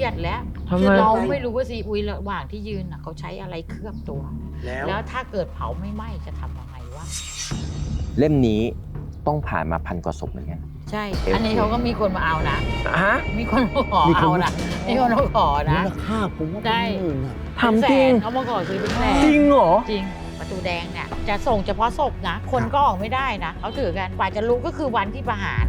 รียดแล้วทำไมคือเราไม่รู้ว่าซีอุยระหว่างที่ยืนน่ะเขาใช้อะไรเคลือบตัว แล้วแล้วถ้าเกิดเผาไม่ไหม้จะทำยังไงวะเล่มนี้ต้องผ่านมาพันกว่าศพเหมือนกัน ใช่ อันนี้เขาก็มีคนมาเอานะ ฮะมีคนมาขอเอานะมีคนมาขอนะ มูลค่าผมว่าได้เป็นหมื่นอะทำจริง เป็นแสนเขามาขอซื้อเป็นแสนจริงเหรอ จริง ประตูแดงเนี่ยจะส่งเฉพาะศพนะ คนก็ออกไม่ได้นะเขาถือกันกว่าจะรู้ก็คือวันที่ประหาร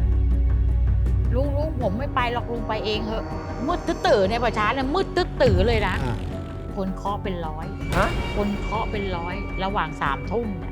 ลุงลุงผมไม่ไปหรอกลุงไปเองเหอะมืดตื้อตื่อในยประชาเนี่ยมืดตื้อตื่อเลยนะ อะคนเคาะเป็นร้อย ฮะ คนเคาะเป็นร้อย ระหว่างสามทุ่มเนี่ย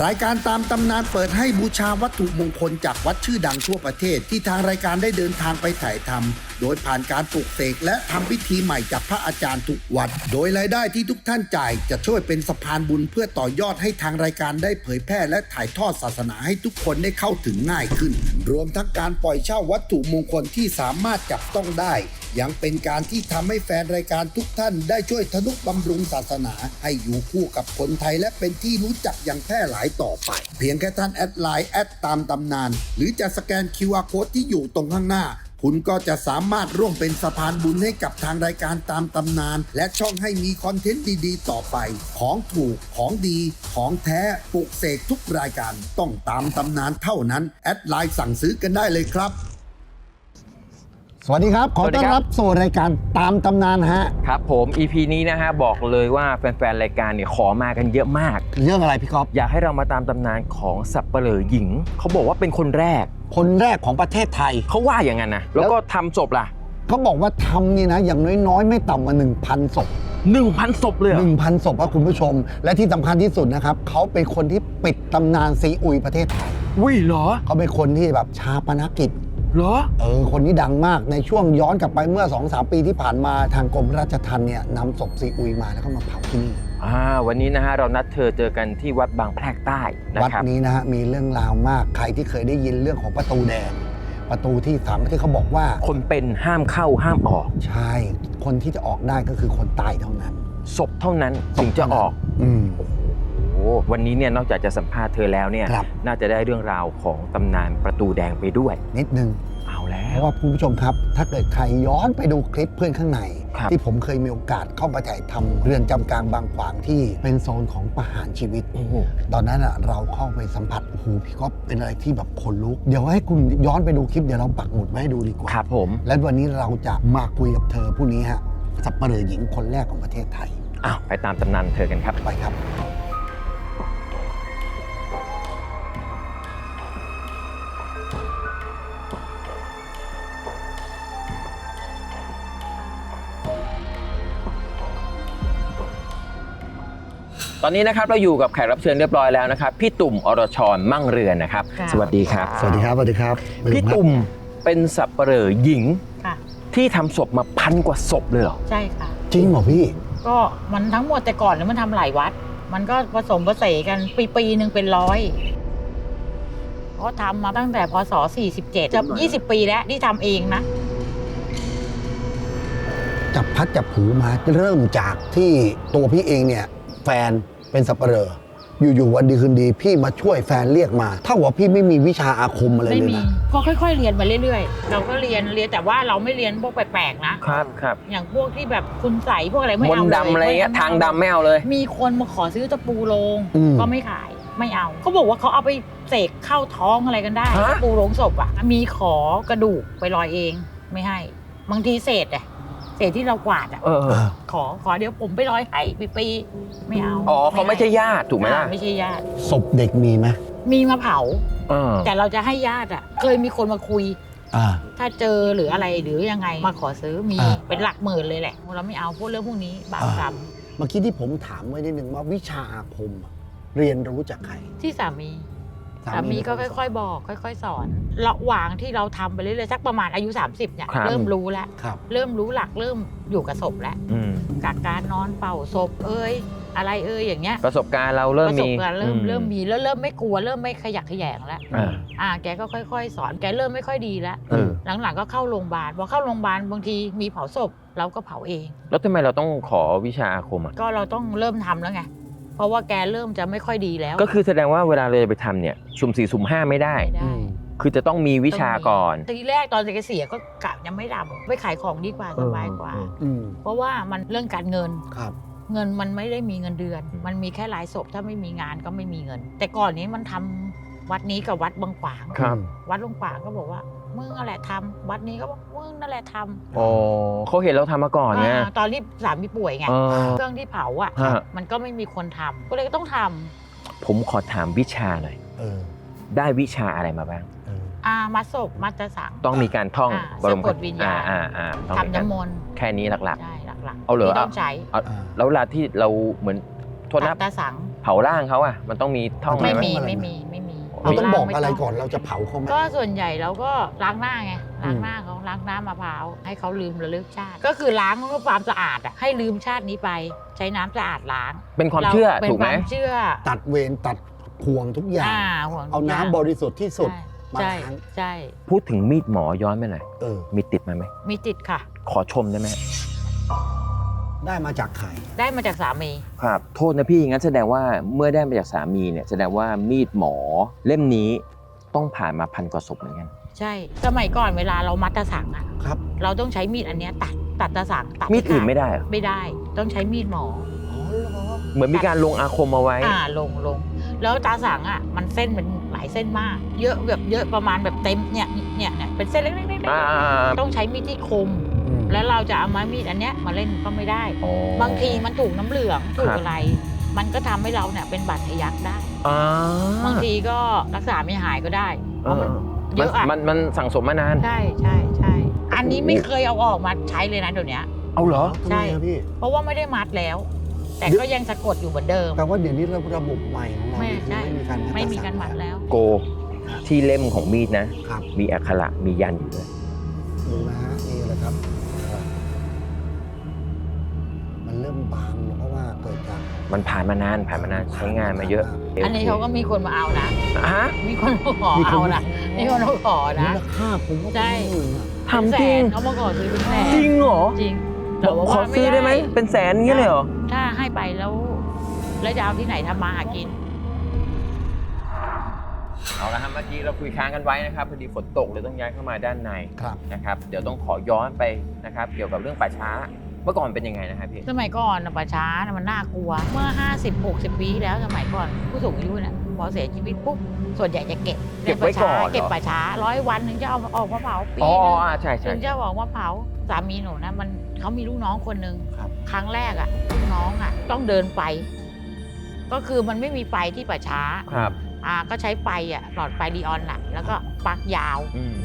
รายการตามตำนานเปิดให้บูชาวัตถุมงคลจากวัดชื่อดังทั่วประเทศ ที่ทางรายการได้เดินทางไปถ่ายทำโดยผ่านการปลุกเสกและทำพิธีใหม่จากพระอาจารย์ทุกวัด โดยรายได้ที่ทุกท่านจ่ายจะช่วยเป็นสะพานบุญเพื่อต่อยอดให้ทางรายการได้เผยแพร่และถ่ายทอดศาสนาให้ทุกคนได้เข้าถึงง่ายขึ้น รวมทั้งการปล่อยเช่าวัตถุมงคลที่สามารถจับต้องได้ ยังเป็นการที่ทำให้แฟนรายการทุกท่านได้ช่วยทนุบำรุงศาสนา ให้อยู่คู่กับคนไทยและเป็นที่รู้จักอย่างแพร่หลายต่อไป เพียงแค่ท่านแอดไลน์แอดตามตำนาน หรือจะสแกน QR Code ที่อยู่ตรงข้างหน้าคุณก็จะสามารถร่วมเป็นสะพานบุญให้กับทางรายการตามตำนาน และช่องให้มีคอนเทนต์ดีๆ ต่อไป ของถูกของดี ของแท้ปลุกเสกทุกรายการต้องตามตำนานเท่านั้น แอดไลน์สั่งซื้อกันได้เลยครับ สวัสดีครับ ขอสวัสดีต้อนครับรับสู่รายการตามตำนานฮะ ครับผม EP นี้นะฮะบอกเลยว่าแฟนๆ รายการเนี่ยขอมากันเยอะมาก เรื่องอะไรพี่ก๊อฟอยากให้เรามาตามตำนานของสับเปลือหญิง เขาบอกว่าเป็นคนแรก คนแรกของประเทศไทย เขาว่าอย่างนั้นนะ แล้วก็ทำศพล่ะ เขาบอกว่าทำนี่นะ อย่างน้อยๆ ไม่ต่ำกว่า1,000ศพ1,000ศพเลยเหรอ1,000ศพครับคุณผู้ชม และที่สำคัญที่สุดนะครับเขาเป็นคนที่ปิดตำนานซีอุยประเทศไทยอุ้ยเหรอเขาเป็นคนที่แบบชาปนกิจ เหรอ เออ คนนี้ดังมากในช่วงย้อนกลับไปเมื่อ2-3ปีที่ผ่านมาทางกรมราชทัณฑ์เนี่ยนำศพซีอุยมาแล้วก็มาเผาที่นี่อ่าวันนี้นะฮะเรานัดเธอเจอกันที่วัดบางแพรกใต้นะวัดครับ นี้นะฮะมีเรื่องราวมากใครที่เคยได้ยินเรื่องของประตูแดง ประตูที่สามที่เขาบอกว่าคนเป็นห้ามเข้าห้ามออกใช่คนที่จะออกได้ก็คือคนตายเท่านั้น ศพเท่านั้นถึงจะออก อืมโอ้ วันนี้เนี่ยนอกจากจะสัมภาษณ์เธอแล้วเนี่ย ครับ น่าจะได้เรื่องราวของตำนานประตูแดงไปด้วย นิดนึง เอาแล้เพว ราะว่าคุณผู้ชมครับ ถ้าเกิดใครย้อนไปดูคลิปเพื่อนข้างใน ครับ ที่ผมเคยมีโอกาสเข้ามาถ่ายทำเรือนจำกลางบางขวางที่เป็นโซนของประหารชีวิต โอ้โห ตอนนั้นอะเราเข้าไปสัมผัสโอ้โหพี่ก๊อฟเป็นอะไรที่แบบขนลุก เดี๋ยวให้คุณย้อนไปดูคลิปเดี๋ยวเราปักหมุดไว้ให้ดูดีกว่า ครับผม และวันนี้เราจะมาคุยกับเธอผู้นี้ฮะสับเปลือหญิงคนแรกของประเทศไทย อ้าว ไปตามตำนานเธอกันครับ ไปครับ ตอนนี้นะครับเราอยู่กับแขกรับเชิญเรียบร้อยแล้วนะครับพี่ตุ่มอรชรมั่งเรือนนะครับ ค่ะ สวัสดีครับ สวัสดีครับสวัสดีครับพี่ตุ่มเป็นสับเปลอหญิงค่ะ ที่ทำศพมาพันกว่าศพเลยเหรอ ใช่ค่ะ จริงเหรอพี่ ก็มันทั้งหมดแต่ก่อนเนี่ยมันทำหลายวัด มันก็ผสมผสานกันปีปีหนึ่งเป็นร้อยก็ทำมาตั้งแต่พศ 47 จะ 20 ปีแล้วที่ทำเองนะ จับพัดจับผูมาเริ่มจากที่ตัวพี่เองเนี่ย แฟน เป็นสับเปลออยู่ๆวันดีคืนดี พี่มาช่วยแฟนเรียกมาเท่ากับว่าพี่ไม่มีวิชาอาคมอะไรไม่เลยมีนะก็ค่อยๆเรียนมาเรื่อยๆ เราก็เรียนเรียนแต่ว่าเราไม่เรียนพวกแปลกๆนะครับครับอย่างพวกที่แบบคุณใสยพวกอะไรไม่มนเอาต์เลยดำอะไรเงี้ยม่ทางดำไม่เอาเลย มีคนมาขอซื้อตะปูโลงอืมก็ไม่ขายไม่เอาเขาบอกว่าเขาเอาไปเสกเข้าท้องอะไรกันได้ฮะ ตะปูโลงศพอะมีขอกระดูกไปลอยเองไม่ให้บางทีเศษอะเศ ษที่เรากวาดอะเออ ขอขอเดี๋ยวผมไปลอยให้ปีๆไม่เอาอ๋อเขาไม่ใช่ญาติถูกไหมล่ะ ไม่ใช่ญาติศพเด็กมีไหมมีมาเผา เออ แต่เราจะให้ญาติอะเคยมีคนมาคุย อ่า ถ้าเจอหรืออะไรหรือยังไงมาขอซื้อมีอ่าเป็นหลักหมื่นเลยแหละเราไม่เอาพวกเรื่องพวกนี้บาปกรรมเมื่อกี้ที่ผมถามไว้นิดนึงว่าวิชาอาคมอะเรียนรู้จากใครที่สามี สามีก็ค่อยๆ บอก ค่อย ๆ สอนระหว่างที่เราทำไปเรื่อยๆสักประมาณอายุ 30เนี่ยครับเริ่มรู้แล้วครับเริ่มรู้หลักเริ่มอยู่กับศพแล้วอืมกับการนอนเป่าศพเอ้ยอะไรเอ้ยอย่างเงี้ยประสบการณ์เราเริ่มประสมีบการณ์เริ่มอืเริ่มมีแล้วเริ่มไม่กลัวเริ่มไม่ขยักขยงแล้วอ่าอ่าแกก็ค่อย ๆ สอนแกเริ่มไม่ค่อยดีแล้วเออหลังๆก็เข้าโรงพยาบาลพอเข้าโรงพยาบาลบางทีมีเผาศพเราก็เผาเอง แล้วทำไมเราต้องขอวิชาอาคมอะก็เราต้องเริ่มทำแล้วไงเพ ราะว่าแกเริ่มจะไม่ค่อยดีแล้วก็คือแสดงว่าเวลาเราจะไปทำเนี่ยสุ่มสี่สุ่มห้าไม่ได้ ไม่ได้อืมคือจะต้องมีวิชาก่อน ทีแรกตอนเกษียณก็กะยังไม่ทำไปขายของดีกว่าสบายกว่าเอออืมเพราะว่ามันเรื่องการเงิน ครับ เงินมันไม่ได้มีเงินเดือน อืม มันมีแค่รายศพถ้าไม่มีงานก็ไม่มีเงิน แต่ก่อนนี้มันทำวัดนี้กับวัดบางขวาง ครับ วัดบางขวางก็บอกว่า มึงนั่นแหละทำวัดนี้ก็บอกมึงนั่นแหละทำโอ้เขาเห็นเราทำมาก่อนไงอ่าตอนที่สามีป่วยไง เออเครื่องที่เผาอะ ฮะ มันก็ไม่มีคนทำก็เลยต้องทำผมขอถามวิชาหน่อย เออได้วิชาอะไรมาบ้าง เออ อามาศพมัตตสัง ต้องมีการท่องอ่าบรมสะกดวิญญาณอ่าอ่าต้องมีทำการน้ำมนต์แค่นี้หลัก ใช่หลักๆเอาเหรอ ที่ต้องใช้ๆเอาอ่า แล้วเวลาที่เราเหมือนโทษมันะตตสังเผาร่างเขาอะมันต้องมีท่องไม่อะไรไหมไม่มีอะไรไม่ไหมมีไม่มี เราต้องบอกม่อะไรก่อนเราจะเผาเขาไหมก็ส่วนใหญ่เราก็ล้างหน้าไงล้างอืมหน้าเขาล้างน้ำมะพร้าวให้เขาลืมระลึกชาติ ก็คือล้างเพื่อความสะอาดอะให้ลืมชาตินี้ไป ใช้น้ำสะอาดล้างเป็นความเชื่อรป็นถูกไหมความเชื่อ ตัดเวรตัดห่วงทุกอย่างอ่าห่วงทุกเอาน้ำย่งบริสุทธิ์ที่สุดมาใช่ล้างใช่พูดถึงมีดหมอย้อนไปหน่อยเออมีติดมาไหมมีติดค่ะ ขอชมได้ไหม ได้มาจากไข่ได้มาจากสามี ครับโทษนะพี่งั้นแสดงว่าเมื่อได้มาจากสามีเนี่ยแสดงว่ามีดหมอเล่มนี้ต้องผ่านมาพันกว่าศพเหมือนกัน ใช่ สมัยก่อนเวลาเรามัดตะสังอะครับ เราต้องใช้มีดอันเนี้ยตัดตัดตะสังตัดมีดอื่นให้ขาไม่ได้เหรอไม่ได้ ต้องใช้มีดหมอ อ๋อเหรอเหมือนมีการลงอาคมเอาไว้ อ่าลงลง แล้วตาสังอะมันเส้นมันหลายเส้นมาก เยอะแบบเยอะประมาณแบบเต็มเนี่ยเนี่ยเนี่ยเป็นเส้นเล็กๆอ่าๆต้องใช้มีดที่คมอืม แล้วเราจะเอาไม้มีดอันเนี้ยมาเล่นก็ไม่ได้อ๋อบางทีมันถูกน้ำเหลืองถูกครับอะไร มันก็ทำให้เราเนี่ยเป็นบาดทะยักได้อ่าบางทีก็รักษาไม่หายก็ได้เพเอราะอมันเยมันอะอะมันมันสั่งสมมานาน ใช่ใช่ใช่อันนี้ไม่เคยเอาออกมาใช้เลยนะเดี๋ยวนี้เอาเหรอทำไมอะพี่เพราะว่าไม่ได้มัดแล้ว แต่ก็ยังสะกดอยู่เหมือนเดิมแปลว่าเดี๋ยวนี้ระระบบใหม่ของเราไม่นี่คือใช่ไม่มีการไม่มีการมัดแล้ว โกที่เล่มของมีดนะครับมีอักขระมียันอยู่ด้วยดูนะฮะนี่แหละครับ บางลงเพราะว่าเกิดจากมันผ่านมานานผ่านมานานใช้งานมาเยอะอันนี้เขาก็มีคนมาเอานะ ฮะมีคนมาขอเอานะมีคนมาขอมูนะ ลค่าผมว่าใช่ เป็นหมื่นอะทำจริง เป็นแสนเขามาขอซื้อเป็นแสนจริงเหรอจริงบแต่อกว่าขอซื้อได้ไหม เป็นแสนอย่างเงี้ยเลยเหรอ ถ้าให้ไปแล้ว แล้วจะเอาที่ไหนทำมาหากิน เอาละครับเมื่อกี้เราคุยค้างกันไว้นะครับพอดีฝนตกเลยต้องย้ายเข้ามาด้านในครับ นะครับ เดี๋ยวต้องขอย้อนไปนะครับ เกี่ยวกับเรื่องป่าช้า เมื่อก่อนเป็นยังไงนะครับพี่ สมัยก่อนน่ะป่าช้าน่ะมันน่ากลัว เมื่อ 50 60 ปีที่แล้วสมัยก่อนผู้สูงอายุเนี่ยพอเสียชีวิตปุ๊บส่วนใหญ่จะเก็บเก็บไว้ก่อนเหรอ เก็บป่าช้าร้อยวันถึงจะเอาออกมาเผาปีอ๋อนึง อ่าใช่ใช่ ถึงจะเอาออกมาเผาสามีหนูนะมันเขามีลูกน้องคนหนึ่งครับ ครั้งแรกอะลูกน้องอะต้องเดินไป ก็คือมันไม่มีไฟที่ป่าช้าครับ อ่าก็ใช้ไฟอะหลอดไฟดีออนน่ะแล้วก็ปลักยาวอืม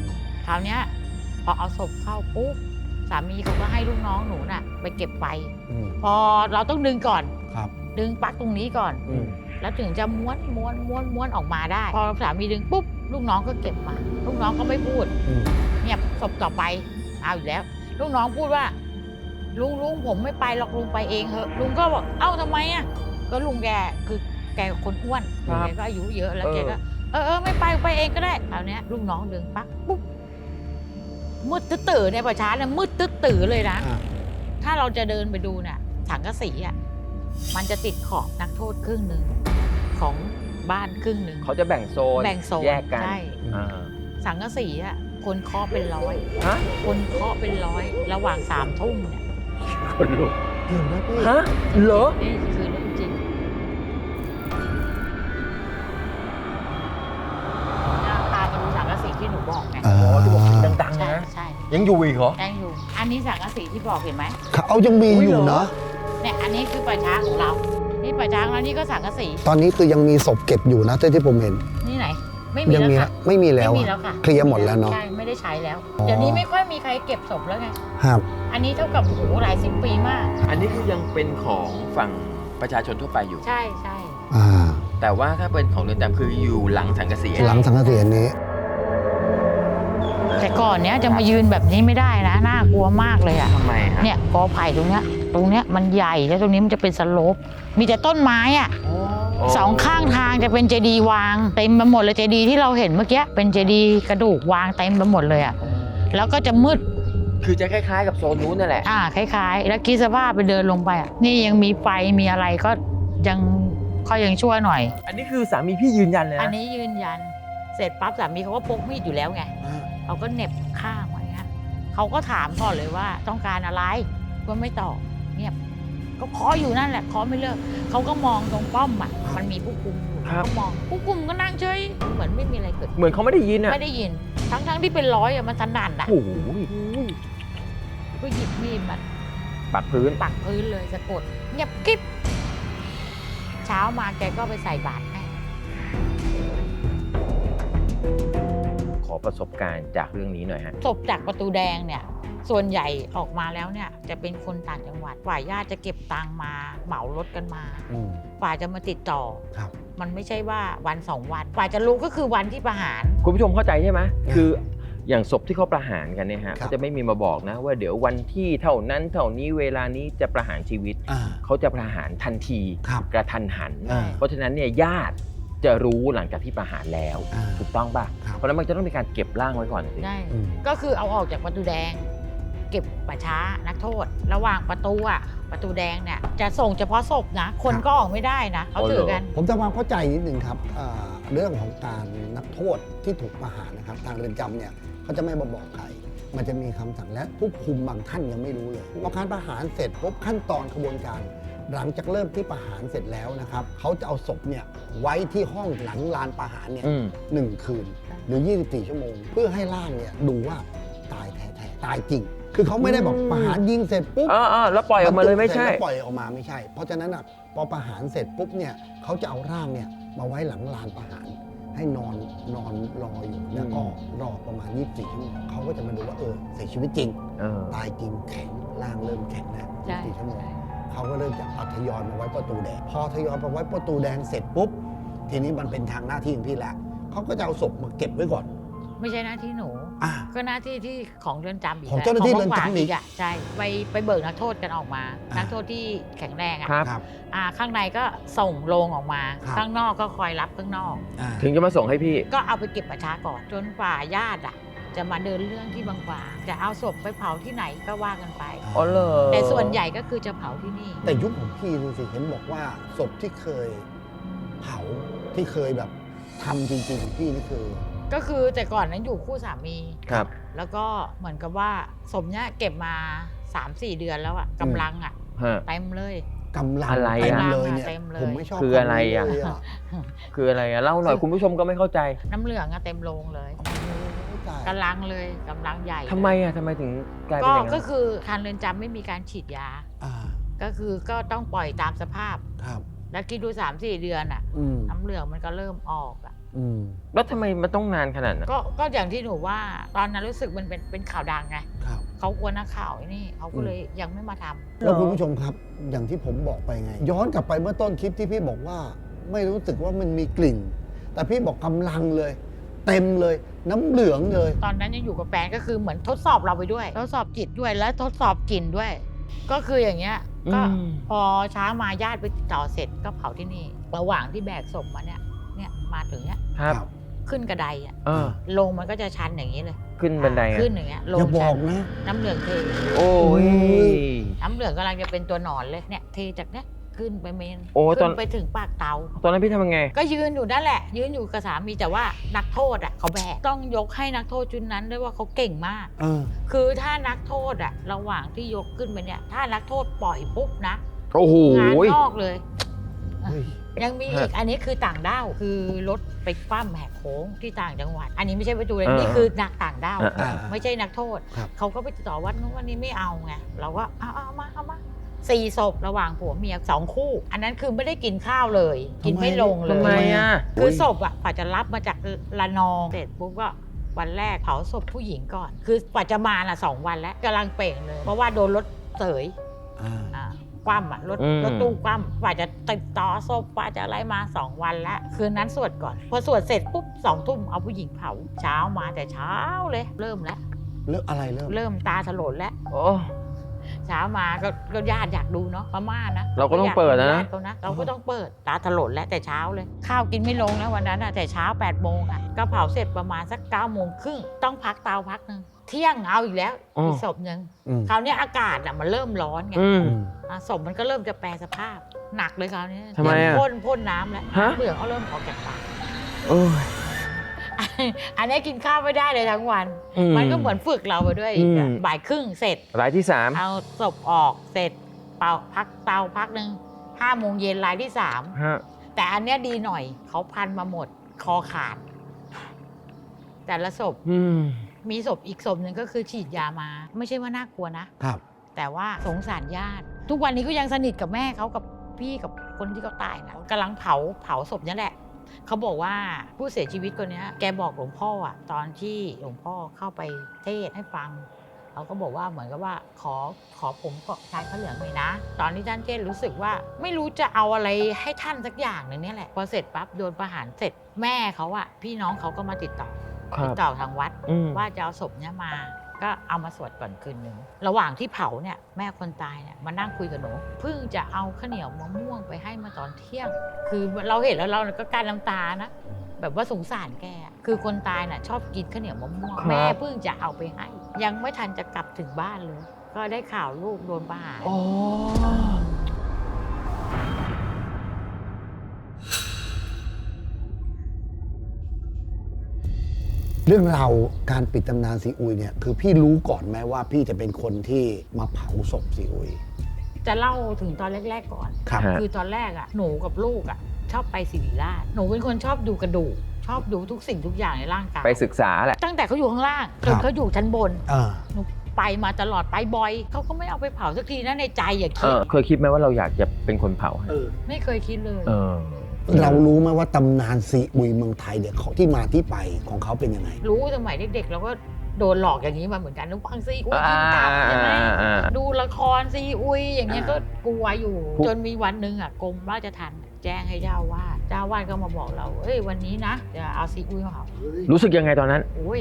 คราวเนี้ยพอเอาศพเข้าปุ๊บ สามีเขาก็ให้ลูกน้องหนูน่ะ ไปเก็บไฟ อืม พอเราต้องดึงก่อน ครับ ดึงปลั๊กตรงนี้ก่อน อืม แล้วถึงจะม้วนม้วนม้วนม้วนออกมาได้ พอสามีดึงปุ๊บลูกน้องก็เก็บมา ลูกน้องก็ไม่พูดอืม เงียบศพต่อไปเอาอีกแล้ว ลูกน้องพูดว่า ลุงลุงผมไม่ไปหรอกลุงไปเองเหอะ ลุงก็บอกเอ้าทำไมอะก็ลุงแกคือแกคนอ้วนครับแกก็อายุเยอะแล้วเออ แกก็เออเออไม่ไปไปเองก็ได้เอาเนี้ยลูกน้องดึงปลั๊กปุ๊บ มืดตื้อตื่ในประชาเนี่ยมืดตื้อตื่เลยนะ อ่าถ้าเราจะเดินไปดูเนี่ยถังกระสีอะมันจะติดขอบนักโทษครึ่งหนึ่งของบ้านครึ่งหนึ่ง เขาจะแบ่งโซนแบ่งโซนแยกกันใช่ อ่าสังกะสีอะคนเคาะเป็นร้อย ฮะคนเคาะเป็นร้อย ระหว่างสามทุ่มเนี่ยคนลุกเดี๋ยวนะพี่ฮะเหรอนี่คือเรื่อง ยังอยู่อีกเหรอ ยังอยู่ อันนี้สังกะสีที่บอกเห็นไหมเขาเอายังมีอุ๊ยอยู่เหรอเนาะเนี่ยอันนี้คือป่าช้าของเรา นี่ป่าช้าของเรานี่ก็สังกะสี ตอนนี้คือยังมีศพเก็บอยู่นะเท่าที่ผมเห็น นี่ไหน ไม่มียังแล้วมีค่ะไม่มีแล้วไม่มีอะแล้วค่ะเคลียร์หมดแล้วเนอะใช่ไม่ได้ใช้แล้ว อ๋อ เดี๋ยวนี้ไม่ค่อยมีใครเก็บศพแล้วไง ครับอันนี้เท่ากับโอ้โหหลายสิบปีมาก อันนี้คือยังเป็นของฝั่งประชาชนทั่วไปอยู่ ใช่ใช่ อ่าแต่ว่าถ้าเป็นของเรือนจำคืออยู่หลังสังกะสีหลังสังกะสีอันนี้ แต่ก่อนเนี้ยจะมายืนแบบนี้ไม่ได้นะน่ากลัวมากเลยอะทำไมฮะเนี่ยกอไผ่ตรงเนี้ยตรงเนี้ยมันใหญ่แล้วตรงนี้มันจะเป็นสโลปมีแต่ต้นไม้อะสองข้างทางจะเป็นเจดีย์วางเต็มไปหมดเลยเจดีย์ที่เราเห็นเมื่อกี้เป็นเจดีย์กระดูกวางเต็มไปหมดเลยอะแล้วก็จะมืดคือจะคล้ายๆ กับโซนนู้นนั่นแหละ อ่าคล้าย ๆ แล้วคิดสภาพไปเดินลงไปอะนี่ยังมีไฟมีอะไรก็ยังค่อยยังชั่วหน่อย อันนี้คือสามีพี่ยืนยันเลยนะอันนี้ยืนยัน เสร็จปั๊บสามีเขาก็พกมีดอยู่แล้วไงอ่า เขาก็เหน็บข้างไว้ฮะเขาก็ถามก่อนเลยว่าต้องการอะไรก็ไม่ตอบเงียบก็เคาะอยู่นั่นแหละเคาะไม่เลิกเขาก็มองตรงป้อมอะมันมีผู้คุมอยู่ครับ ก็มองผู้คุมก็นั่งเฉยเหมือนไม่มีอะไรเกิดเหมือนเขาไม่ได้ยินอะไม่ได้ยิน ทั้งทั้งๆที่เป็นร้อยอะมันสนั่นอะโอ้โหก็หยิบมีดมา ปักพื้น ปักพื้นเลยสะกดเงียบกิ๊บเช้ามาแกก็ไปใส่บาตรให้ ประสบการณ์จากเรื่องนี้หน่อยฮะศพจากประตูแดงเนี่ยส่วนใหญ่ออกมาแล้วเนี่ยจะเป็นคนต่างจังหวัดฝ่ายญาติจะเก็บตังค์มาเหมารถกันมาอืม ฝ่ายจะมาติดต่อ ครับ มันไม่ใช่ว่าวันสองวันฝ่ายจะรู้ก็คือวันที่ประหาร คุณผู้ชมเข้าใจใช่ไหมคืออย่างศพที่เขาประหารกันเนี่ยฮะครับ เขาจะไม่มีมาบอกนะ ว่าเดี๋ยววันที่เท่านั้นเท่านี้เวลานี้จะประหารชีวิต อ่า เขาจะประหารทันทีครับ กระทันหัน อ่า เพราะฉะนั้นเนี่ยญาติ จะรู้หลังจากที่ประหารแล้ว อ่า ถูกต้องป่ะ ครับ เพราะฉะนั้นมันจะต้องมีการเก็บร่างไว้ก่อนสิได้ อืม ก็คือเอาออกจากประตูแดง เก็บป่าช้านักโทษ ระหว่างประตูอะประตูแดงเนี่ยจะส่งเฉพาะศพนะ คนก็ออกไม่ได้นะเขาถือกัน ผมจะความเข้าใจนิดนึงครับอ่าเรื่องของการนักโทษที่ถูกประหารนะครับ ทางเรือนจำเนี่ยเขาจะไม่มาบอกใคร มันจะมีคำสั่งและผู้คุมบางท่านยังไม่รู้เลยพอการประหารเสร็จปุ๊บขั้นตอนกระบวนการ หลังจากเริ่มที่ประหารเสร็จแล้วนะครับเขาจะเอาศพเนี่ยไว้ที่ห้องหลังลานประหารเนี่ยอืม หนึ่งคืนหรือ 24 ชั่วโมง เพื่อให้ร่างเนี่ยดูว่าตายแท้ๆตายจริง คือเขาไม่ได้บอกอืมประหารยิงเสร็จปุ๊บ อ่าอ่าแล้วปล่อยออกมาเลยไม่ใช่บรรจุเสร็จแล้วปล่อยออกมาไม่ใช่ เพราะฉะนั้นอะพอประหารเสร็จปุ๊บเนี่ยเขาจะเอาร่างเนี่ยมาไว้หลังลานประหาร ให้นอนนอนรออยู่แล้วก็รอประมาณ24ชั่วโมงเขาก็จะมาดูว่าเออเสียชีวิตจริง เออ ตายจริงแข็งร่างเริ่มแข็งแล้วใช่24ชั่วโมง เขาก็เริ่มจะเอาทยอยมาไว้ประตูแดง พอทยอยมาไว้ประตูแดงเสร็จปุ๊บ ทีนี้มันเป็นทางหน้าที่ของพี่แล้วเขาก็จะเอาศพมาเก็บไว้ก่อน ไม่ใช่หน้าที่หนู อ่า ก็หน้าที่ที่ของเรือนจำอีกของเจ้าหน้าที่ะเรือนจำขงอีกอะใช่ไปไปเบิกนักโทษกันออกมา อ่านั นักโทษที่แข็งแรงอะครับ ครับ อ่าข้างในก็ส่งโลงออกมา ครับ ข้างนอกก็คอยรับข้างนอก อ่า ถึงจะมาส่งให้พี่ ก็เอาไปเก็บประชาก่อนจนกว่าญาติอะ จะมาเดินเรื่องที่บางกวางจะเอาศพไปเผาที่ไหนก็ว่ากันไป อ๋อเหรอแต่ส่วนใหญ่ก็คือจะเผาที่นี่ แต่ยุคของพี่นี่สิเห็นบอกว่าศพที่เคยเผาที่เคยแบบทำจริงๆของพี่นี่คือ ก็คือแต่ก่อนนั้นอยู่คู่สามี ครับ แล้วก็เหมือนกับว่าสมเนี้ยเก็บมา3-4เดือนแล้วอะกำลังอะฮะ เต็มเลย กำลังอะไรอะ เต็มเลยเนี่ยเต็มเลย ผมไม่ชอบคืออะไรอะ คำนี้เลยคืออะไรอะเล่าหน่อยคุณผู้ชมก็ไม่เข้าใจ น้ำเหลืองอะเต็มโรงเลยไม่ตาย กำลังเลยกำลังใหญ่ทำไมอะทำไมถึงกลายเป็นก็อย่างนั้นก็คือทางเรือนจำไม่มีการฉีดยา อ่าก็คือก็ต้องปล่อยตามสภาพ ครับแล้วคิดดู3 4เดือนอะอืมน้ำเหลืองมันก็เริ่มออกอะอืมแล้วทำไมมันต้องนานขนาดนั้น ก็ก็อย่างที่หนูว่าตอนนั้นรู้สึกมันเป็นเป็นข่าวดังไงครับ เขากลัวนักข่าวไอ้นี่เขาก็เลยยังไม่มาทำ แล้วคุณผู้ชมครับ อย่างที่ผมบอกไปไง ย้อนกลับไปเมื่อต้นคลิปที่พี่บอกว่า ไม่รู้สึกว่ามันมีกลิ่น แต่พี่บอกกำลังเลย เต็มเลย น้ำเหลืองเลย ตอนนั้นยังอยู่กับแฟนก็คือเหมือนทดสอบเราไปด้วย ทดสอบจิตด้วยและทดสอบกลิ่นด้วย ก็คืออย่างเงี้ยก็อืม พอเช้ามาญาติไปติดต่อเสร็จก็เผาที่นี่ ระหว่างที่แบกศพมาเนี่ยเนี่ยมาถึงเนี้ยครับขึ้นกระไดอะเออลงมันก็จะชันอย่างนี้เลยขึ้นบันไดอะขึ้นอย่างเงี้ยลอย่างบชัอนกนะ น้ำเหลืองเท โอ้ย น้ำเหลืองกำลังจะเป็นตัวหนอนเลยเนี่ยเทจากเนี้ย ขึ้นไปเมนโอ้ตอขึ้นนไปถึงปากเตา ตอนนั้นพี่ทำยังไง ก็ยืนอยู่นั่นแหละ ยืนอยู่กับสามีแต่ว่านักโทษอะเขาแบกต้องยกให้นักโทษชุดนั้นด้วยว่าเขาเก่งมาก เออคือถ้านักโทษอะระหว่างที่ยกขึ้นไปเนี่ย ถ้านักโทษปล่อยปุ๊บนะโอ้โหงานนอกเลยเฮ้ยยังมีอีกอันนี้คือต่างด้าวคือรถไปคว่ำแหกโค้งที่ต่างจังหวัด อันนี้ไม่ใช่ประตูเลยเออนี่คือนักต่างด้าวอ่าอ่า ไม่ใช่นักโทษ ครับ เขาก็ไปติดต่อวัดนู้นวันนี้ไม่เอาไงเราก็เอาเอามาเอามา สี่ศพระหว่างผัวเมียสองคู่ อันนั้นคือไม่ได้กินข้าวเลย กินไม่ลงเลทำไมยอะคือศพอะกว่าจะรับมาจากละนองเสร็จปุ๊บก็วันแรกเผาศพผู้หญิงก่อน คือกว่าจะมาน่ะสองวันแล้วกำลังเป่งเลย เพราะว่าโดนรถเสยอ่าอ่าคว่ำอะรถอืม รถตู้คว่ำกว่าจะติดต่อศพกว่าจะอะไรมาสองวันแล้วคืนนั้นสวดก่อน พอสวดเสร็จปุ๊บสองทุ่มเอาผู้หญิงเผาเช้ามาแต่เช้าเลย เริ่มแล้ว เรื่องอะไรเริ่มเริ่มตาถลนแล้วโอ้ เช้ามาก็ก็ญาติอยากดูเนาะพม่านะเราก็ต้องเปิดนะนะญาติเขานะเราก็ต้องเปิดตาถลนแล้วแต่เช้าเลย ข้าวกินไม่ลงนะวันนั้นอะแต่เช้า8ปดโมงอะก็เผาเสร็จประมาณสัก9ก้าโมงครึ่งต้องพักเตาพักหนึ่งเที่ยงเอาอีกแล้วอ๋ออี อีกศพหนึ่งอืมคราวเนี้ยอากาศอะมันเริ่มร้อนไงอืมอืมอะศพมันก็เริ่มจะแปรสภาพหนักเลยคราวนี้ทำไมอะพ่นพ่นน้ำแล้วฮะ เปลือกเขาเริ่มออกจากปาก โอ้ย อันนี้กินข้าวไม่ได้เลยทั้งวัน อืมมันก็เหมือนฝึกเราไปด้วยอีกอะอืม บ่ายครึ่งเสร็จ รายที่สามเอาศพออกเสร็จ เป่าพักเตาพักหนึ่งห้าโมงเย็นรายที่สามฮะแต่อันเนี้ยดีหน่อยเขาพันมาหมด คอขาด แต่ละศพอืมมีศพอีกศพหนึ่งก็คือฉีดยามา ไม่ใช่ว่าน่ากลัวนะ ครับ แต่ว่าสงสารญาติ ทุกวันนี้ก็ยังสนิทกับแม่เขากับพี่กับคนที่เขาตายนะกำลังเผาเผาศพนี่แหละ เขาบอกว่าผู้เสียชีวิตคนเนี้ยแกบอกหลวงพ่ออะตอนที่หลวงพ่อเข้าไปเทศน์ให้ฟังเขาก็บอกว่าเหมือนกับว่าขอขอผมก็ชายพระเหลืองเลยนะ ตอนที่ท่านเทศน์รู้สึกว่าไม่รู้จะเอาอะไรให้ท่านสักอย่างหนึ่งเนี่ยแหละพอเสร็จปั๊บโดนประหารเสร็จแม่เขาอะพี่น้องเขาก็มาติดต่อครัติบดต่อทางวัดอืมว่าจะเอาศพเนี้ยมา ก็เอามาสวดก่อนคืนหนึ่งระหว่างที่เผาเนี่ยแม่คนตายเนี่ยมานั่งคุยกับหนูเพิ่งจะเอาข้าวเหนียวมะม่วงไปให้มาตอนเที่ยง คือเราเห็นแล้วเราก็กั้นน้ำตานะแบบว่าสงสารแกอะคือคนตายน่ะ ชอบกินข้าวเหนียวมะม่วงครับ แม่เพิ่งจะเอาไปให้ ยังไม่ทันจะกลับถึงบ้านเลย ก็ได้ข่าวลูกโดนประหาร อ๋อ เรื่องราวการปิดตำนานซีอุยเนี่ยคือพี่รู้ก่อนไหมว่าพี่จะเป็นคนที่มาเผาศพซีอุย จะเล่าถึงตอนแรก ๆ ก่อน ครับฮะคือตอนแรกอะหนูกับลูกอะ ชอบไปศิริราชหนูเป็นคนชอบดูกระดูกชอบดูทุกสิ่งทุกอย่างในร่างกายไปศึกษาแหละ ตั้งแต่เขาอยู่ข้างล่างจครันบเขาอยู่ชั้นบนเออ หนูไปมาตลอดไปบ่อยเขาก็ไม่เอาไปเผาสักทีนะในใจอย่าเอคิดอ เคยคิดไหมว่าเราอยากจะเป็นคนเผาให้ ไม่เคยคิดเลย เออ เรารู้ไหมว่าตำนานซีอุยเมืองไทยเนี่ยเขาที่มาที่ไปของเขาเป็นยังไง รู้สมัยเด็กๆเราก็โดนหลอกอย่างนี้มาเหมือนกันนึกฟังซีอุยกินตับใช่ไหมอ่าดูละครซีอุยอย่างเงี้ยอ่าก็กลัวอยู่พวกจนมีวันหนึ่งอะกรมราชทัณฑ์แจ้งให้เจ้าวาดเจ้าวาดก็มาบอกเรา เอ้ยวันนี้นะจะเอาซีอุยมาเผารู้สึกยังไงตอนนั้นโอ้ย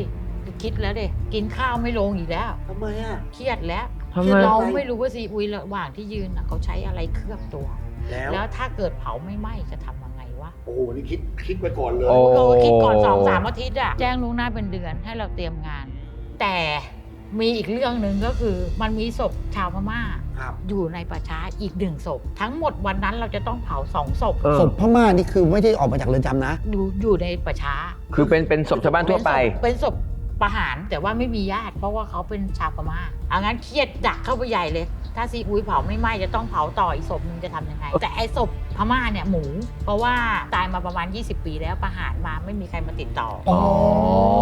คิดแล้วเด็กินข้าวไม่ลงอีกแล้วทำไมอะเครียดแล้วทำไมคือเราไม่รู้ว่าซีอุยระหว่างที่ยืนน่ะเขาใช้อะไรเคลือบตัวแล้วแล้วถ้าเกิดเผาไม่ไหม้จะทำยังไงวะ โอ้โหนี่คิดคิดไปก่อนเลย โอ้ เราก็คิดก่อนสองสามอาทิตย์อะแจ้งล่วงหน้าเป็นเดือนให้เราเตรียมงาน แต่มีอีกเรื่องหนึ่งก็คือ มันมีศพชาวพม่า ครับ อยู่ในป่าช้าอีกหนึ่งศพ ทั้งหมดวันนั้นเราจะต้องเผาสองศพเออศพพม่านี่คือไม่ได้ออกมาจากเรือนจำนะ อยู่อยู่ในป่าช้าคือเป็นเป็นศพชาวบ้านทั่วไป เป็นศพประหารแต่ว่าไม่มีญาติ เพราะว่าเขาเป็นชาวพม่าเอางั้นเครียดจักเข้าไปใหญ่เลย ถ้าซีอุยเผาไม่ไหม้จะต้องเผาต่ออีกศพหนึงจะทำยังไง แต่ไอ้ศพพม่าเนี่ยหมู เพราะว่าตายมาประมาณ 20 ปีแล้วประหารมาไม่มีใครมาติดต่อออ๋อ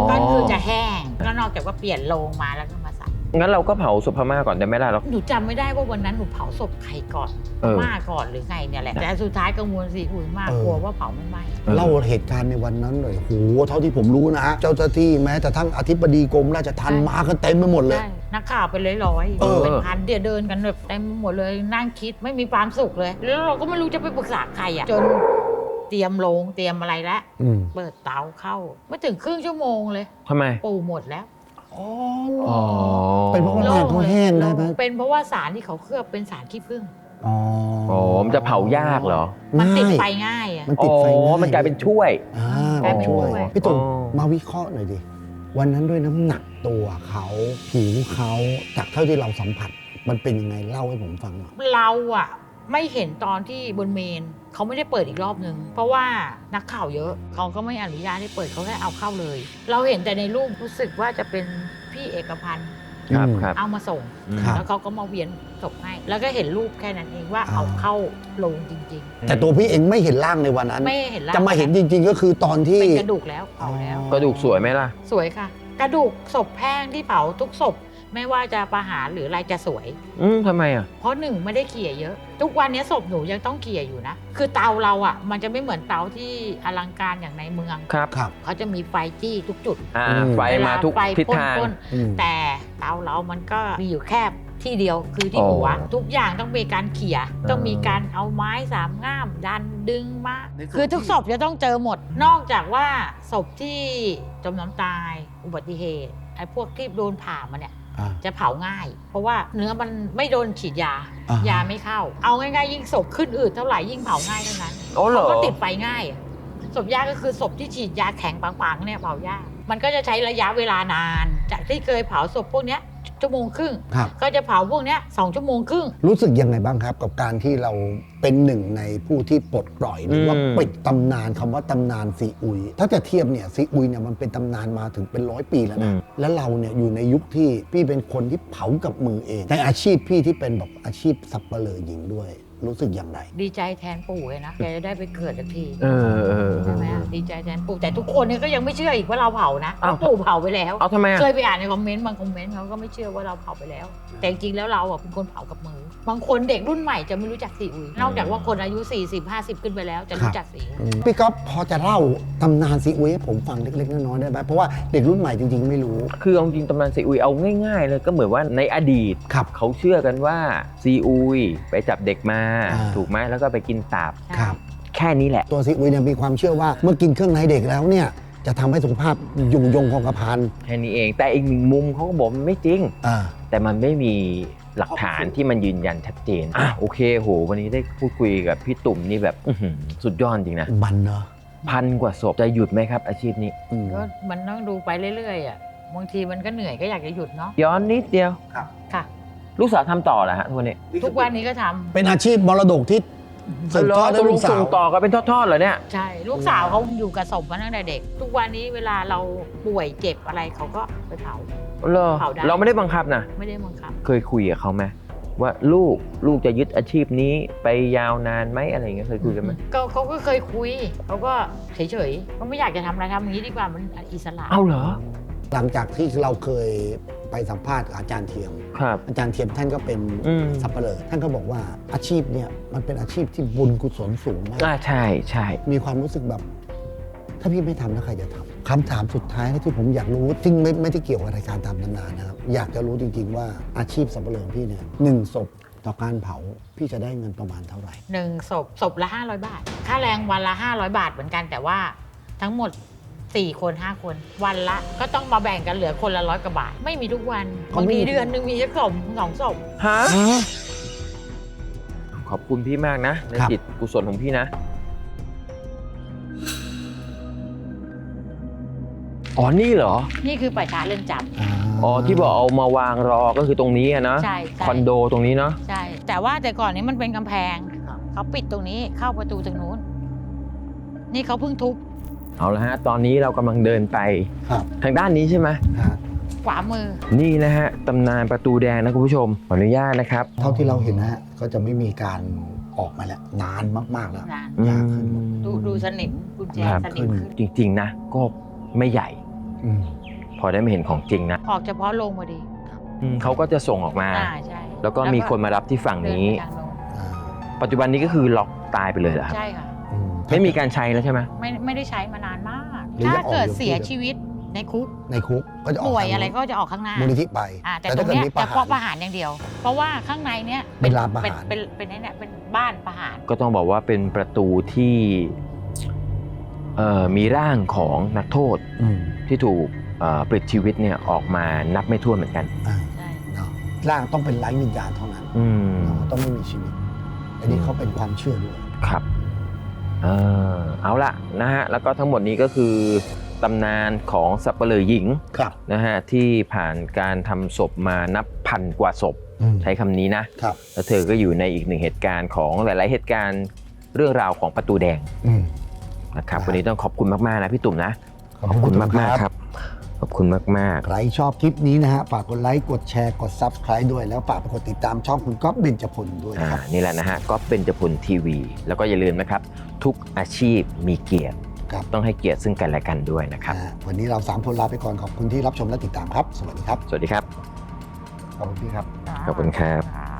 ก็คือจะแห้งก็นอกจากว่าเปลี่ยนโลงมาแล้วก็มาใส่ งั้นเราก็เผาศพพม่าก่อนได้ไหมล่ะเราหนูจำไม่ได้ว่าวันนั้นหนูเผาศพใครก่อนเออมาก่อนหรือไงเนี่ยแหละ แต่สุดท้ายกังวลซีอุยมากเออ กลัวว่าเผาไม่ไหม้เออเล่าเหตุการณ์ในวันนั้นหน่อยโหเท่าที่ผมรู้นะเจ้าหน้าที่แม้แต่ทั้งอธิบดีกรมราชทัณฑ์มากันเต็มไปหมดเลย ใช่นักข่าวเป็นร้อยๆเออ เป็นพันเดี๋ยวเดินกันแบบเต็มหมดเลยนั่งคิดไม่มีความสุขเลย แล้วเราก็ไม่รู้จะไปปรึกษาใครอะจนเตรียมโรงเตรียมอะไรแล้วอืมเปิดเตาเข้าไม่ถึงครึ่งชั่วโมงเลย ทำไม ปูหมดแล้ว อ๋ออ๋อเป็นเพราะว่าร่างเขาแห้งได้ไหมเป็นเพราะว่าสารที่เขาเคลือบเป็นสารขี้ผึ้งอ๋ออ๋อมันจะเผายากเหรอ มันติดไฟง่ายง่ายอะมันอ๋ติดไฟอง่ายมันกลายเป็นช่วยอ่ากลายเป็นช่วยช่วยพี่ตุ่มอ๋อมาวิเคราะห์หน่อยดิวันนั้นด้วยน้ำหนักตัวเขาผิวเขาจากเท่าที่เราสัมผัส มันเป็นยังไงเล่าให้ผมฟังหน่อยเราอะไม่เห็นตอนที่บนเมน เขาไม่ได้เปิดอีกรอบนึง เพราะว่านักข่าวเยอะ เขาก็ไม่อนุญาตให้เปิดเขาแค่เอาเข้าเลย เราเห็นแต่ในรูปรู้สึกว่าจะเป็นพี่เอกพันธ์ครับอืมครับ เอามาส่ง ครับ แล้วเขาก็มาเวียนศพให้ แล้วก็เห็นรูปแค่นั้นเองว่าอ่าเอาเข้าลงจริง แต่ตัวพี่เองไม่เห็นร่างในวันนั้น ๆ ไม่เห็นร่งจะมาเห็นจริง ๆ ก็คือตอนที่ เป็นกระดูกแล้วเผาแล้ว กระดูกสวยไหมล่ะ สวยค่ะ กระดูกศพแห้งที่เผาทุกศพ ไม่ว่าจะประหารหรืออะไรจะสวย อืมทำไมอะ เพราะหนึ่งไม่ได้เขี่ยเยอะ ทุกวันนี้ศพหนูยังต้องเขี่ยอยู่นะ คือเตาเราอะ มันจะไม่เหมือนเตาที่อลังการอย่างในเมือง ครับครับ เขาจะมีไฟจี้ทุกจุดอ่าอืม ไฟมาทุกเวลไฟทิศทาง พ่นอืมๆแต่เตาเรามันก็มีอยู่แค่ที่เดียวคือที่อ๋อหัวทุกอย่างต้องมีการเขี่ยอต้องมีการเอาไม้สามง่าม ดันดึงมาในส่วนคือทุกที่ ศพจะต้องเจอหมด นอกจากว่าศพที่จมน้ำตายอุบัติเหตุไอ้พวกที่โดนผ่ามาเนี่ยอ่า จะเผาง่าย เพราะว่าเนื้อมันไม่โดนฉีดยาอ่าฮะยาไม่เข้า เอาง่ายๆ ยิ่งศพขึ้นอืดเท่าไหร่ยิ่งเผาง่ายเท่านั้นโอ้เหรเขาอก็ติดไฟง่ายอะศพยากก็คือศพที่ฉีดยาแข็งปังๆเนี่ยเผายากมันก็จะใช้ระยะเวลานาน จากที่เคยเผาศพพวกเนี้ย ชั่วโมงครึ่ง ครับ ก็จะเผาพวกเนี้ยสองชั่วโมงครึ่ง รู้สึกยังไงบ้างครับ กับการที่เราเป็นหนึ่งในผู้ที่ปลดปล่อยหรือว่าอืม ปิดตำนานคำว่าตำนานซีอุย ถ้าจะเทียบเนี่ยซีอุยเนี่ยมันเป็นตำนานมาถึงเป็นร้อยปีแล้วนะแล้วเราเนี่ยอยู่ในยุคที่พี่เป็นคนที่เผากับมือเองในอาชีพพี่ที่เป็นแบบอาชีพสับเปลือหญิงด้วย รู้สึกอย่างไร ดีใจแทนปู่เลยนะแกจะได้ไปเกิดสักทีเออเออใช่ไหมอะดีใจแทนปู่แต่ทุกคนเนี่ยก็ยังไม่เชื่ออีกว่าเราเผานะอ้าวปู่เผาไปแล้ว เอาทำไมอะเคยไปอ่านในคอมเมนต์บางคอมเมนต์เขาก็ไม่เชื่อว่าเราเผาไปแล้ว แต่จริงๆแล้วเราอะเป็นคนเผากับมือ บางคนเด็กรุ่นใหม่จะไม่รู้จักซีอุยนอกจากว่าคนอายุ 40 50 ขึ้นไปแล้วจะรู้จักซีอุย พี่ก๊อฟพอจะเล่าตำนานซีอุยให้ผมฟังเล็กๆน้อยๆได้ไหมเพราะว่าเด็กรุ่นใหม่จริงๆไม่รู้ คือเอาจริงตำนานซีอุยเอาง่ายๆเลยก็เหมือนว่าในอดีตครับ เขาเชื่อกันว่าซีอุยไปจับเด็กมาอ่า ถูกไหมแล้วก็ไปกินตับครับ แค่นี้แหละ ตัวซีอุยเนี่ยมีความเชื่อว่าเมื่อกินเครื่องในเด็กแล้วเนี่ยจะทำให้สุขภาพยุ่งยงคงกระพันแค่นี้เอง แต่อีกหนึ่งมุมเขาก็บอกมันไม่จริง อ่า แต่มันไม่มีหลักฐานที่มันยืนยันชัดเจนอะโอเคโหวันนี้ได้พูดคุยกับพี่ตุ่มนี่แบบอื้อหือสุดยอดจริงนะบันเนาะพันกว่าศพจะหยุดไหมครับ อาชีพนี้ อืม ก็มันต้องดูไปเรื่อยๆอะบางทีมันก็เหนื่อยก็อยากจะหยุดเนาะย้อนนิดเดียว ค่ะ ลูกสาวทำต่อเหรอฮะทุกวันนี้ทุกวันนี้ก็ทำเป็นอาชีพมรดกที่สืบทอดตได้กลลูงกสาส่งวต่อกันเป็นทอดๆเหรอเนี่ย ใช่ลูกสาวเขาอยู่กับศพมาตั้งแต่เด็ก ทุกวันนี้เวลาเราป่วยเจ็บอะไรเขาก็ไปเผา เหรอเผาได้ เราไม่ได้บังคับนะ ไม่ได้บังคับ เคยคุยกับเขาไหมว่าลูกลูกจะยึดอาชีพนี้ไปยาวนานไหมอะไรอย่างเงี้ยเคยคุยกันไหมก็เขาก็เคยคุยเขาก็เฉยๆเขาไม่อยากจะทำอะไรทำอย่างนี้ดีกว่ามันอิสระ เอาเหรอ หลังจากที่เราเคยไปสัมภาษณ์กับอาจารย์เทียม ครับ อาจารย์เทียมท่านก็เป็นอืม สับเปลอท่านก็บอกว่าอาชีพเนี่ยมันเป็นอาชีพที่บุญกุศลสูงมากอ่าใช่ใช่ มีความรู้สึกแบบ ถ้าพี่ไม่ทำแล้วใครจะทำคำถามสุดท้ายที่ผมอยากรู้ซึ่งไม่ไม่ได้เกี่ยวกับรายการตามตำนานนะครับ อยากจะรู้จริง ๆ ว่าอาชีพสับเปลือพี่เนี่ยหนึ่งศพต่อการเผาพี่จะได้เงินประมาณเท่าไหร่ หนึ่งศพศพละ 500 บาท ค่าแรงวันละ 500 บาทเหมือนกันแต่ว่าทั้งหมด 4 คน5คน วันละก็ต้องมาแบ่งกันเหลือคนละร้อยกว่าบาท ไม่มีทุกวันก็บางไม่ทีมีเดือนหนึ่งมีสักสองสองศพฮะขอบคุณพี่มากนะในครับ จิตกุศลของพี่นะ อ๋อนี่เหรอ นี่คือป่าช้าเรือนจอ๋อที่บอกเอามาวางรอก็คือตรงนี้อะนะำใช่ใช่คอนโดตรงนี้เนาะใช่ แต่ว่าแต่ก่อนนี้มันเป็นกำแพง เขาปิดตรงนี้เข้าประตูทางนู้น นี่เขาเพิ่งทุบ เอาละฮะ ตอนนี้เรากำลังเดินไป ครับทางด้านนี้ใช่ไหมฮะขวามือ นี่นะฮะตำนานประตูแดงนะคุณผู้ชมขออนุญาตนะครับ เท่าที่เราเห็นนะฮะก็จะไม่มีการออกมาแล้วนานมากๆแล้วนานยากขึ้นหมด ดูดูสนิมกุญแจครับ สนิมขึ้นจริงๆนะก็ไม่ใหญ่ อืม พอได้มาเห็นของจริงนะออกเฉพาะโรงพอดีอืมเขาก็จะส่งออกมา อ่าใช่แล้วก็มีคนมารับที่ฝั่งเดินี้ ไปทางโน้นอ่าปัจจุบันนี้ก็คือล็อกตายไปเลยเหรอครับ ใช่ค่ะอื ไม่มีการใช้แล้วใช่ไหมไม่ไม่ได้ใช้มานานมาก หรือถ้าจะออกเกิดอยู่เสียที่ชีวิตในคุกในคุกก็จะออกป่วยทางอะไรก็จะออกข้างหน้ามูลนิธิไป อ่าแต่ตถ้ารงเกิดเนี้ยมีประจะเพราะประหารหารอย่างเดียว เพราะว่าข้างในเนี้ยเป็นร้านประหารเป็นเป็นเป็นไอ้เนี่ยเป็นบ้านประหาร ก็ต้องบอกว่าเป็นประตูที่เอ่อมีร่างของนักโทษอืมที่ถูกเอ่อปลิดชีวิตเนี่ยออกมานับไม่ถ้วนเหมือนกันอ่าใช่ เนาะร่างต้องเป็นไร้วิญญาณเท่านั้นอืมเนาะต้องไม่มีชีวิต อันนี้เขาเป็นความเชื่อด้วย ครับ เออเอาละนะฮะแล้วก็ทั้งหมดนี้ก็คือตำนานของสับเปลือหญิงครับ นะฮะที่ผ่านการทำศพมานับพันกว่าศพอืมใช้คำนี้นะครับ แล้วเธอก็อยู่ในอีกหนึ่งเหตุการณ์ของหลาย ๆ เหตุการณ์เรื่องราวของประตูแดงอืมนะครับครับวันนี้ต้องขอบคุณมาก ๆ นะพี่ตุ่มนะ ขอบคุณมาก ๆ ครับ ขอบคุณมากใครชอบคลิปนี้นะฮะฝากกดไลค์กดแชร์กด Subscribe ด้วย แล้วฝากไปกดติดตามช่องคุณก๊อฟเบญจพลด้วยๆอ่านะครับนี่แหละนะฮะก็เป็นจพลทีวี แล้วก็อย่าลืมนะครับ ทุกอาชีพมีเกียรติ ครับ ต้องให้เกียรติซึ่งกันและกันด้วยนะครับ นะฮะวันนี้เราสามคนลาไปก่อนขอบคุณที่รับชมและติดตามครับ สวัสดีครับสวัสดีครับ ขอบคุณพี่ครับ ขอบคุณครับอ่า